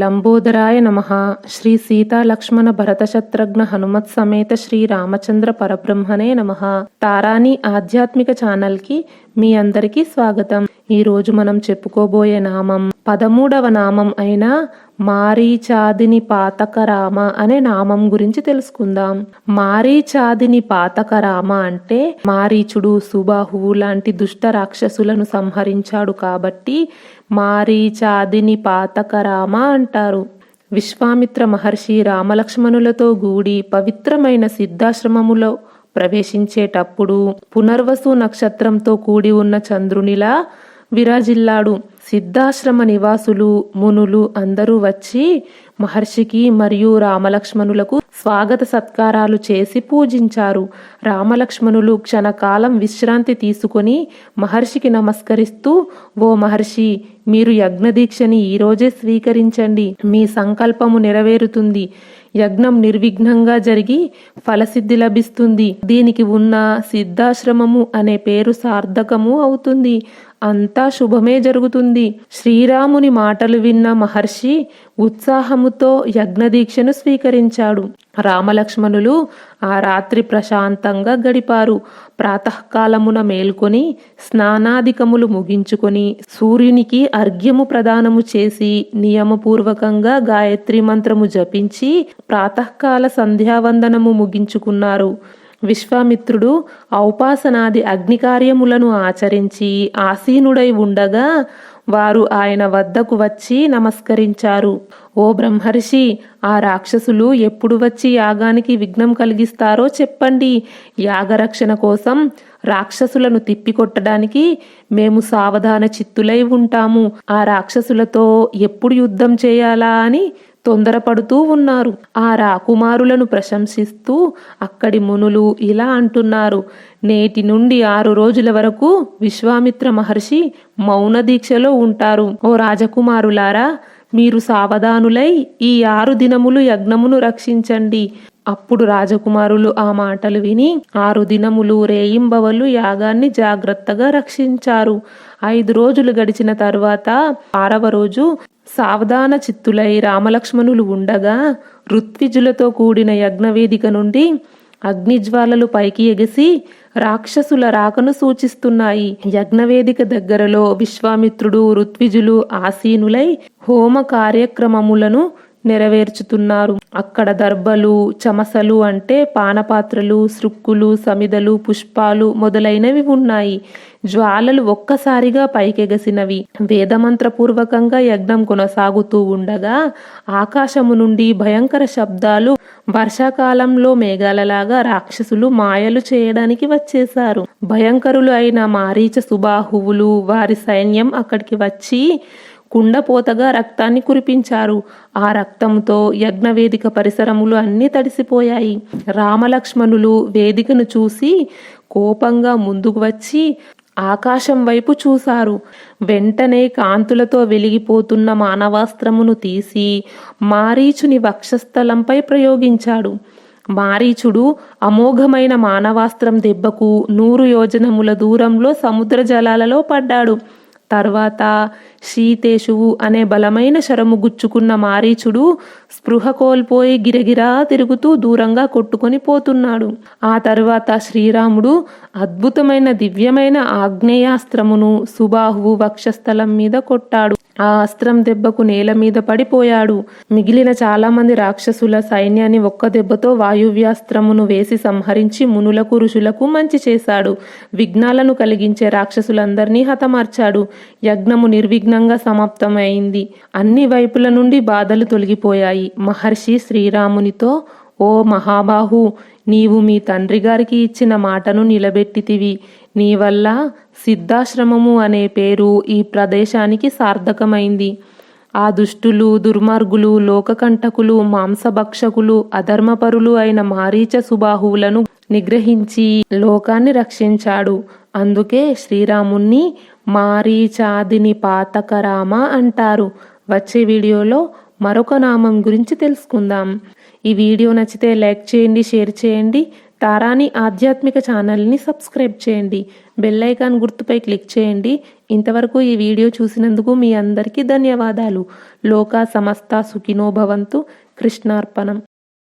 లంబోదరాయ నమ. శ్రీ సీతా లక్ష్మణ భరత శత్రుఘ్న హనుమత్ సమేత శ్రీ రామచంద్ర పరబ్రహ్మనే నమ. తారాని ఆధ్యాత్మిక ఛానల్కి మీ అందరికీ స్వాగతం. ఈ రోజు మనం చెప్పుకోబోయే నామం పదమూడవ నామం అయిన మారీచాదిని పాతక రామ అనే నామం గురించి తెలుసుకుందాం. మారీచాదిని పాతక రామ అంటే మారీచుడు సుబాహువు లాంటి దుష్ట రాక్షసులను సంహరించాడు కాబట్టి మారీచాదిని పాతక రామ అంటారు. విశ్వామిత్ర మహర్షి రామలక్ష్మణులతో గూడి పవిత్రమైన సిద్ధాశ్రమములో ప్రవేశించేటప్పుడు పునర్వసు నక్షత్రంతో కూడి ఉన్న చంద్రునిలా విరాజిల్లాడు. సిద్ధాశ్రమ నివాసులు మునులు అందరూ వచ్చి మహర్షికి మరియు రామలక్ష్మణులకు స్వాగత సత్కారాలు చేసి పూజించారు. రామలక్ష్మణులు క్షణకాలం విశ్రాంతి తీసుకొని మహర్షికి నమస్కరిస్తూ ఓ మహర్షి మీరు యజ్ఞదీక్షని ఈరోజే స్వీకరించండి. మీ సంకల్పము నెరవేరుతుంది. యజ్ఞం నిర్విఘ్నంగా జరిగి ఫలసిద్ధి లభిస్తుంది. దీనికి ఉన్న సిద్ధాశ్రమము అనే పేరు సార్థకము అవుతుంది. అంతా శుభమే జరుగుతుంది. శ్రీరాముని మాటలు విన్న మహర్షి ఉత్సాహముతో యజ్ఞదీక్షను స్వీకరించాడు. రామలక్ష్మణులు ఆ రాత్రి ప్రశాంతంగా గడిపారు. ప్రాతకాలమున మేల్కొని స్నానాధికములు ముగించుకొని సూర్యునికి అర్ఘ్యము ప్రదానము చేసి నియమపూర్వకంగా గాయత్రి మంత్రము జపించి ప్రాతకాల సంధ్యావందనము ముగించుకున్నారు. విశ్వామిత్రుడు ఔపాసనాది అగ్నికార్యములను ఆచరించి ఆసీనుడై ఉండగా వారు ఆయన వద్దకు వచ్చి నమస్కరించారు. ఓ బ్రహ్మర్షి ఆ రాక్షసులు ఎప్పుడు వచ్చి యాగానికి విఘ్నం కలిగిస్తారో చెప్పండి. యాగరక్షణ కోసం రాక్షసులను తిప్పికొట్టడానికి మేము సావధాన చిత్తులై ఉంటాము. ఆ రాక్షసులతో ఎప్పుడు యుద్ధం చేయాలా అని తొందరపడుతూ ఉన్నారు. ఆ రాకుమారులను ప్రశంసిస్తూ అక్కడి మునులు ఇలా అంటున్నారు. నేటి నుండి ఆరు రోజుల వరకు విశ్వామిత్ర మహర్షి మౌన దీక్షలో ఉంటారు. ఓ రాజకుమారులారా మీరు సావధానులై ఈ ఆరు దినములు యజ్ఞమును రక్షించండి. అప్పుడు రాజకుమారులు ఆ మాటలు విని ఆరు దినములు రేయింబవలు యాగాన్ని జాగ్రత్తగా రక్షించారు. ఐదు రోజులు గడిచిన తర్వాత ఆరవ రోజు సావధాన చిత్తులై రామలక్ష్మణులు ఉండగా ఋత్విజులతో కూడిన యజ్ఞవేదిక నుండి అగ్నిజ్వాలలు పైకి ఎగిసి రాక్షసుల రాకను సూచిస్తున్నాయి. యజ్ఞవేదిక దగ్గరలో విశ్వామిత్రుడు ఋత్విజులు ఆసీనులై హోమ కార్యక్రమములను నెరవేర్చుతున్నారు. అక్కడ దర్భలు చమసలు అంటే పానపాత్రలు సృక్కులు సమిదలు పుష్పాలు మొదలైనవి ఉన్నాయి. జ్వాలలు ఒక్కసారిగా పైకెగసినవి. వేదమంత్రపూర్వకంగా యజ్ఞం కొనసాగుతూ ఉండగా ఆకాశము నుండి భయంకర శబ్దాలు వర్షాకాలంలో మేఘాలలాగా రాక్షసులు మాయలు చేయడానికి వచ్చేశారు. భయంకరులు అయిన మారీచ సుబాహువులు వారి సైన్యం అక్కడికి వచ్చి కుండపోతగా రక్తాన్ని కురిపించారు. ఆ రక్తంతో యజ్ఞవేదిక పరిసరములు అన్నీ తడిసిపోయాయి. రామలక్ష్మణులు వేదికను చూసి కోపంగా ముందుకు వచ్చి ఆకాశం వైపు చూశారు. వెంటనే కాంతులతో వెలిగిపోతున్న మానవాస్త్రమును తీసి మారీచుని వక్షస్థలంపై ప్రయోగించాడు. మారీచుడు అమోఘమైన మానవాస్త్రం దెబ్బకు నూరు యోజనముల దూరంలో సముద్ర జలాలలో పడ్డాడు. తర్వాత శీతేశువు అనే బలమైన శరము గుచ్చుకున్న మారీచుడు స్పృహ కోల్పోయి గిరగిరా తిరుగుతూ దూరంగా కొట్టుకొని పోతున్నాడు. ఆ తరువాత శ్రీరాముడు అద్భుతమైన దివ్యమైన ఆగ్నేయాస్త్రమును సుబాహువు వక్షస్థలం మీద కొట్టాడు. ఆ అస్త్రం దెబ్బకు నేల మీద పడిపోయాడు. మిగిలిన చాలా మంది రాక్షసుల సైన్యాన్ని ఒక్క దెబ్బతో వాయువ్యాస్త్రమును వేసి సంహరించి మునులకు ఋషులకు మంచి చేశాడు. విఘ్నాలను కలిగించే రాక్షసులందరినీ హతమార్చాడు. యజ్ఞము నిర్విఘ్న నిర్విఘ్నంగా సమాప్తమైంది. అన్ని వైపుల నుండి బాధలు తొలగిపోయాయి. మహర్షి శ్రీరామునితో ఓ మహాబాహు నీవు మీ తండ్రి గారికి ఇచ్చిన మాటను నిలబెట్టితివి. నీ వల్ల సిద్ధాశ్రమము అనే పేరు ఈ ప్రదేశానికి సార్థకమైంది. ఆ దుష్టులు దుర్మార్గులు లోకకంటకులు మాంసభక్షకులు అధర్మపరులు అయిన మారీచ సుబాహువులను నిగ్రహించి లోకాన్ని రక్షించాడు. అందుకే శ్రీరాముణ్ణి మారీచాదిని పాతకరామ అంటారు. వచ్చే వీడియోలో మరొక నామం గురించి తెలుసుకుందాం. ఈ వీడియో నచ్చితే లైక్ చేయండి షేర్ చేయండి తారాని ఆధ్యాత్మిక ఛానల్ని సబ్స్క్రైబ్ చేయండి బెల్ ఐకాన్ గుర్తుపై క్లిక్ చేయండి. ఇంతవరకు ఈ వీడియో చూసినందుకు మీ అందరికీ ధన్యవాదాలు. లోకా సమస్త సుఖినోభవంతు కృష్ణార్పణం.